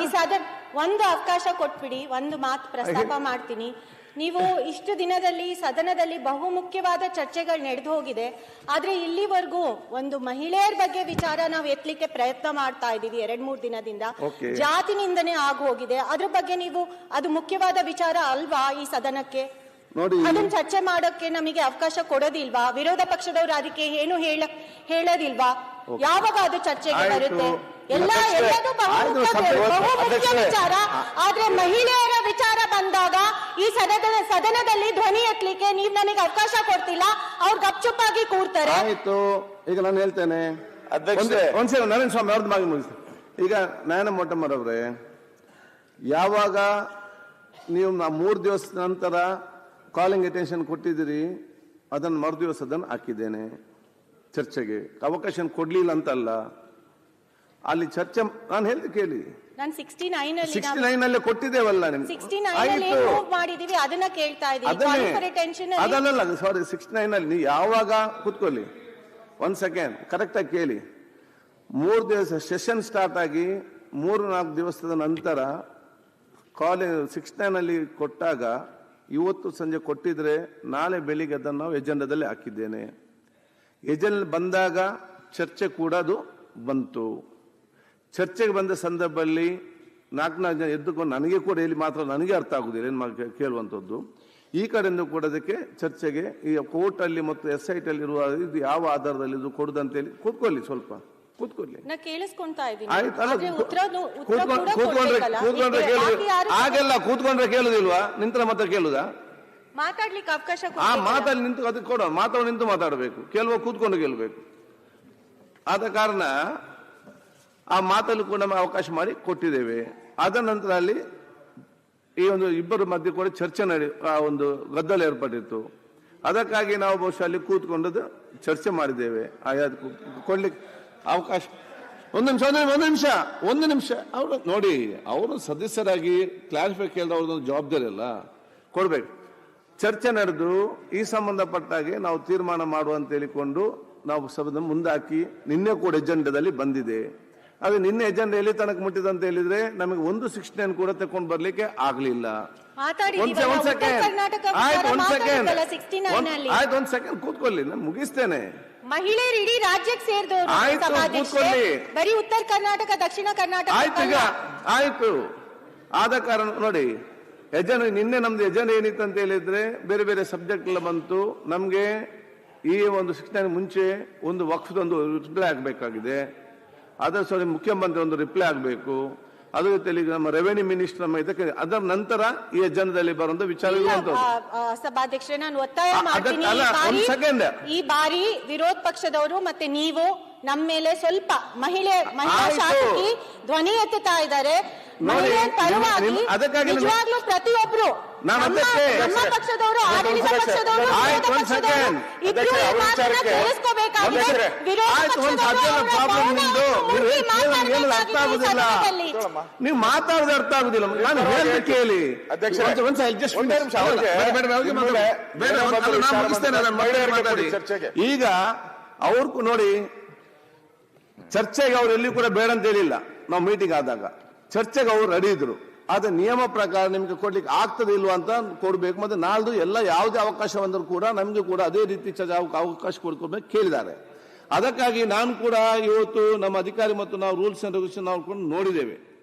ಈ ಸದನ ಒಂದು ಅವಕಾಶ ಕೊಟ್ಬಿಡಿ ಒಂದು ಮಾತು ಪ್ರಸ್ತಾಪ ಮಾಡ್ತೀನಿ. ನೀವು ಇಷ್ಟು ದಿನದಲ್ಲಿ ಸದನದಲ್ಲಿ ಬಹುಮುಖ್ಯವಾದ ಚರ್ಚೆಗಳು ನಡೆದು ಹೋಗಿದೆ. ಆದ್ರೆ ಇಲ್ಲಿವರೆಗೂ ಒಂದು ಮಹಿಳೆಯರ ಬಗ್ಗೆ ವಿಚಾರ ನಾವು ಎತ್ತಲಿಕ್ಕೆ ಪ್ರಯತ್ನ ಮಾಡ್ತಾ ಇದ್ದೀವಿ ಎರಡ್ ಮೂರ್ ದಿನದಿಂದ. ಜಾತಿನಿಂದನೇ ಆಗು ಆಗ ಹೋಗಿದೆ ಅದ್ರ ಬಗ್ಗೆ ನೀವು ಅದು ಮುಖ್ಯವಾದ ವಿಚಾರ ಅಲ್ವಾ ಈ ಸದನಕ್ಕೆ? ನೋಡಿ ಅದನ್ನ ಚರ್ಚೆ ಮಾಡೋಕೆ ನಮಗೆ ಅವಕಾಶ ಕೊಡೋದಿಲ್ವಾ? ವಿರೋಧ ಪಕ್ಷದವರು ಅದಕ್ಕೆ ಏನು ಹೇಳ ಹೇಳೋದಿಲ್ವಾ? ಯಾವಾಗ ಅದು ಚರ್ಚೆಗೆ ಬರುತ್ತೆ? ಎಲ್ಲ ಎಲ್ಲದೂ ಬಹುಮುಖ್ಯ. ವಿಚಾರ. ಆದ್ರೆ ಮಹಿಳೆಯರ ವಿಚಾರ ಬಂದಾಗ ಈ ಸದನ ಸದನದಲ್ಲಿ ಧ್ವನಿ ಎತ್ತಲಿಕ್ಕೆ ನೀವ್ ನನಗೆ ಅವಕಾಶ ಕೊಡ್ತಿಲ್ಲ. ಅವ್ರು ಗಪ್ಚುಪ್ಪಾಗಿ ಕೂರ್ತಾರೆ. ಆಯ್ತು. ಈಗ ನಾನು ಹೇಳ್ತೇನೆ. ಅಧ್ಯಕ್ಷರೇ. ಒಂದ್- ಒಂದ್ ನಾರಾಯಣ ಸ್ವಾಮಿ ಅವ್ರದ್ದು ಮಾಗಿ ಮುಗಿಸಿ ಈಗ ನಾಯನ ಮೊಟ್ಟಮ್ಮರವ್ರೆ ಯಾವಾಗ ನೀವು ಮೂರು ದಿವಸ ನಂತರ ಕಾಲಿಂಗ್ ಅಟೆನ್ಷನ್ ಕೊಟ್ಟಿದ್ದೀರಿ ಅದನ್ನು ಮರು ದಿವಸ ಅದನ್ನು ಹಾಕಿದ್ದೇನೆ ಚರ್ಚೆಗೆ. ಅವಕಾಶ ಕೊಡ್ಲಿಲ್ಲ ಅಂತಲ್ಲ. ಅಲ್ಲಿ ಚರ್ಚೆ ನಾನು ಹೇಳ್ದೆ ಕೇಳಿ. ಸಿಕ್ಸ್ಟಿ ನೈನ್ ಅಲ್ಲಿ ಕೊಟ್ಟಿದ್ದೇವಲ್ಲ ನಿಮ್ಗೆ ಸಿಕ್ಸ್ಟಿ ಅಲ್ಲಿ ಆಯ್ತು. ಮೂವ್ ಮಾಡಿದೀವಿ ಅದನ್ನ ಕೇಳ್ತಾ ಅದನ್ನೇ ಟೆನ್ಷನ್ ಅದಲ್ಲ ಸಾರಿ ಸಿಕ್ಸ್ಟಿ ನೈನ್ ಅಲ್ಲಿ ನೀವು ಯಾವಾಗ ಕುತ್ಕೊಳ್ಳಿ. ಒಂದ್ ಸೆಕೆಂಡ್ ಕರೆಕ್ಟ್ ಆಗಿ ಕೇಳಿ. ಮೂರು ದಿವಸ ಸೆಷನ್ ಸ್ಟಾರ್ಟ್ ಆಗಿ ಮೂರು ನಾಲ್ಕು ದಿವಸದ ನಂತರ ಕಾಲೇಜ್ ಸಿಕ್ಸ್ ನೈನ್ ಅಲ್ಲಿ ಕೊಟ್ಟಾಗ ಇವತ್ತು ಸಂಜೆ ಕೊಟ್ಟಿದ್ರೆ ನಾಳೆ ಬೆಳಿಗ್ಗೆ ಅದನ್ನು ನಾವು ಎಜೆಂಡಾದಲ್ಲಿ ಹಾಕಿದ್ದೇನೆ. ಎಜೆಂಡ್ ಬಂದಾಗ ಚರ್ಚೆ ಕೂಡ ಅದು ಬಂತು. ಚರ್ಚೆಗೆ ಬಂದ ಸಂದರ್ಭದಲ್ಲಿ ನಾಲ್ಕು ನಾಲ್ಕು ಜನ ಎದ್ದುಕೊಂಡು ನನಗೆ ಕೂಡ ಇಲ್ಲಿ ಮಾತ್ರ ನನಗೆ ಅರ್ಥ ಆಗುದಿಲ್ಲ, ಏನು ಮಾ- ಕೇಳುವಂಥದ್ದು ಈ ಕಡೆಯಿಂದ ಕೂಡ ಅದಕ್ಕೆ ಚರ್ಚೆಗೆ ಈ ಕೋರ್ಟಲ್ಲಿ ಮತ್ತು ಎಸ್ ಐ ಟಿ ಅಲ್ಲಿ ಇರುವ ಇದು ಯಾವ ಆಧಾರದಲ್ಲಿ ಇದು ಕೊಡುದಂತೇಳಿ ಕೂತ್ಕೊಳ್ಳಿ ಸ್ವಲ್ಪ. ಕೂತ್ಕೊಳ್ಳಿ ನಾ ಕೇಳಿಸ್ಕೊಂತಾ ಕೂತ್ಕೊಂಡ್ರೆ ಕೇಳುದಿಲ್ವಾ? ನಿಂತರ ಮಾತ್ರ ಕೇಳುದಾ? ಮಾತಾಡ್ಲಿಕ್ಕೆ ಅವಕಾಶ ಆ. ಮಾತಲ್ಲಿ ನಿಂತು ಅದಕ್ಕೆ ಕೊಡ ಮಾತಾಡ ನಿಂತು ಮಾತಾಡಬೇಕು. ಕೇಳುವ ಕೂತ್ಕೊಂಡು ಕೇಳಬೇಕು. ಆದ ಕಾರಣ ಆ ಮಾತಲ್ಲಿ ಕೂಡ ನಾವು ಅವಕಾಶ ಮಾಡಿ ಕೊಟ್ಟಿದ್ದೇವೆ. ಆದ ನಂತರ ಅಲ್ಲಿ ಈ ಒಂದು ಇಬ್ಬರ ಮಧ್ಯೆ ಕೂಡ ಚರ್ಚೆ ನಡೆ ಆ ಒಂದು ಗದ್ದಲ ಏರ್ಪಟ್ಟಿತ್ತು. ಅದಕ್ಕಾಗಿ ನಾವು ಬಹುಶಃ ಅಲ್ಲಿ ಕೂತ್ಕೊಂಡದ್ದು ಚರ್ಚೆ ಮಾಡಿದ್ದೇವೆ. ಆಯಾ ಕೊಡ್ಲಿಕ್ಕೆ ಅವಕಾಶ. ಒಂದು ನಿಮಿಷ, ಒಂದು ಒಂದು ನಿಮಿಷ ಒಂದು ನಿಮಿಷ. ಅವರು ನೋಡಿ, ಅವರು ಸದಸ್ಯರಾಗಿ ಕ್ಲಾರಿಫೈ ಕೇಳಿದ ಅವ್ರದ್ದೊಂದು ಜವಾಬ್ದಾರಿ ಅಲ್ಲ. ಕೊಡಬೇಕು. ಚರ್ಚೆ ನಡೆದು ಈ ಸಂಬಂಧಪಟ್ಟಾಗೆ ನಾವು ತೀರ್ಮಾನ ಮಾಡುವಂತ ಹೇಳಿಕೊಂಡು ನಾವು ಸಭೆ ಮುಂದಾಕಿ ನಿನ್ನೆ ಕೂಡ ಎಜೆಂಡದಲ್ಲಿ ಬಂದಿದೆ. ಅದು ನಿನ್ನೆ ಎಜೆಂಡ ಎಲ್ಲಿ ತನಕ ಮುಟ್ಟಿದೆ ಅಂತ ಹೇಳಿದ್ರೆ ನಮಗೆ ಒಂದು ಸಿಕ್ಸ್ಟೀನ್ ಕೂಡ ತಕೊಂಡು ಬರ್ಲಿಕ್ಕೆ ಆಗ್ಲಿಲ್ಲ. ಒಂದ್ ಸೆಕೆಂಡ್. ಆಯ್ತು ಒಂದ್ ಸೆಕೆಂಡ್. ಮಾತಾಡಿದ್ವಲ್ಲ 69 ಅಲ್ಲಿ. ಆಯ್ತು ಒಂದ್ ಸೆಕೆಂಡ್ ಕೂತ್ಕೊಳ್ಳಿ ನಾನು ಮುಗಿಸ್ತೇನೆ. ಮಹಿಳೆಯರು ಇಡೀ ರಾಜ್ಯಕ್ಕೆ ಸೇರಿದವರು. ಬರೀ ಉತ್ತರ ಕರ್ನಾಟಕ ದಕ್ಷಿಣ ಕರ್ನಾಟಕ ಆಯ್ತು ಈಗ ಆಯ್ತು. ಆದ ಕಾರಣ ನೋಡಿ ಎಜೆಂಡ ನಿನ್ನೆ ನಮ್ದು ಎಜೆಂಡ ಏನಿತ್ತು ಅಂತ ಹೇಳಿದ್ರೆ ಬೇರೆ ಬೇರೆ ಸಬ್ಜೆಕ್ಟ್ ಎಲ್ಲ ಬಂತು. ನಮ್ಗೆ ಈ ಒಂದು ಶಿಕ್ಷಣ ಮುಂಚೆ ಒಂದು ವಕ್ಫದೊಂದು ರಿಪ್ಲೈ ಆಗಬೇಕಾಗಿದೆ. ಅದರ ಸರಿ ಮುಖ್ಯಮಂತ್ರಿ ಒಂದು ರಿಪ್ಲೈ ಆಗಬೇಕು ಅದ್ರ ಜೊತೆಲಿ ನಮ್ಮ ರೆವೆನ್ಯೂ ಮಿನಿಸ್ಟರ್ ನಮ್ಮ ಇದಕ್ಕೆ ಅದರ ನಂತರ ಈ ಎಜೆಂಡದಲ್ಲಿ ಬರುವಂತ ವಿಚಾರ ಸಭಾಧ್ಯಕ್ಷರೇ ನಾನು ಒತ್ತಾಯ ಮಾಡ್ತೀನಿ ಈ ಬಾರಿ. ವಿರೋಧ ಪಕ್ಷದವರು ಮತ್ತೆ ನೀವು ನಮ್ಮ ಮೇಲೆ ಸ್ವಲ್ಪ ಮಹಿಳೆ ಮಹಿಳಾ. ಶಾಸಕಿ ಧ್ವನಿ ಎತ್ತುತ್ತಾ ಇದ್ದಾರೆ ಮಹಿಳೆಯರ ಪರವಾಗಿ ನಿಜವಾಗ್ಲೂ ಪ್ರತಿಯೊಬ್ರು ನಮ್ಮ ಪಕ್ಷದವರು ಆಡಳಿತ ಪಕ್ಷದವರು ವಿರೋಧ ಪಕ್ಷದವರು ಇಬ್ರು ಈ ಅಧ್ಯಕ್ಷರೇ, ಅವ್ರ ಮಾತನ್ನ ವಿಚಾರಕ್ಕೆ- ಕೇಳಿಸ್ಕೋಬೇಕಾಗಿದೆ. ವಿರೋಧ ಆಯ್ತು ಪಕ್ಷದವರು ನೀವು ಮಾತಾಡೋದು ಅರ್ಥ ಆಗುದಿಲ್ಲ. ನಾನು ಹೇಳ್ದೆ ಕೇಳಿ. ಈಗ ಅವ್ರು ನೋಡಿ ಚರ್ಚೆಗೆ ಅವ್ರು ಎಲ್ಲಿ ಕೂಡ ಬೇಡ ಅಂತ ಹೇಳಿಲ್ಲ. ನಾವು ಮೀಟಿಂಗ್ ಆದಾಗ. ಚರ್ಚೆಗೆ ಅವ್ರು ರೆಡಿ ಇದ್ರು. ಆದ್ರೆ ನಿಯಮ ಪ್ರಕಾರ ನಿಮಗೆ ಕೊಡ್ಲಿಕ್ಕೆ ಆಗ್ತದೆ ಇಲ್ವಾ ಅಂತ ಕೊಡಬೇಕು. ಮತ್ತೆ ನಾಳ್ದು ಎಲ್ಲ ಯಾವುದೇ ಅವಕಾಶ ಬಂದರೂ ಕೂಡ ನಮಗೆ ಕೂಡ ಅದೇ ರೀತಿ ಅವಕಾಶ ಕೊಡ್ಕೋಬೇಕು ಕೇಳಿದ್ದಾರೆ. ಅದಕ್ಕಾಗಿ ನಾನು ಕೂಡ ಇವತ್ತು ನಮ್ಮ ಅಧಿಕಾರಿ ಮತ್ತು ನಾವು ರೂಲ್ಸ್ ಅಂಡ್ ರೆಗ್ಯುಲೇಷನ್ ನಾವು ನೋಡಿದ್ದೇವೆ.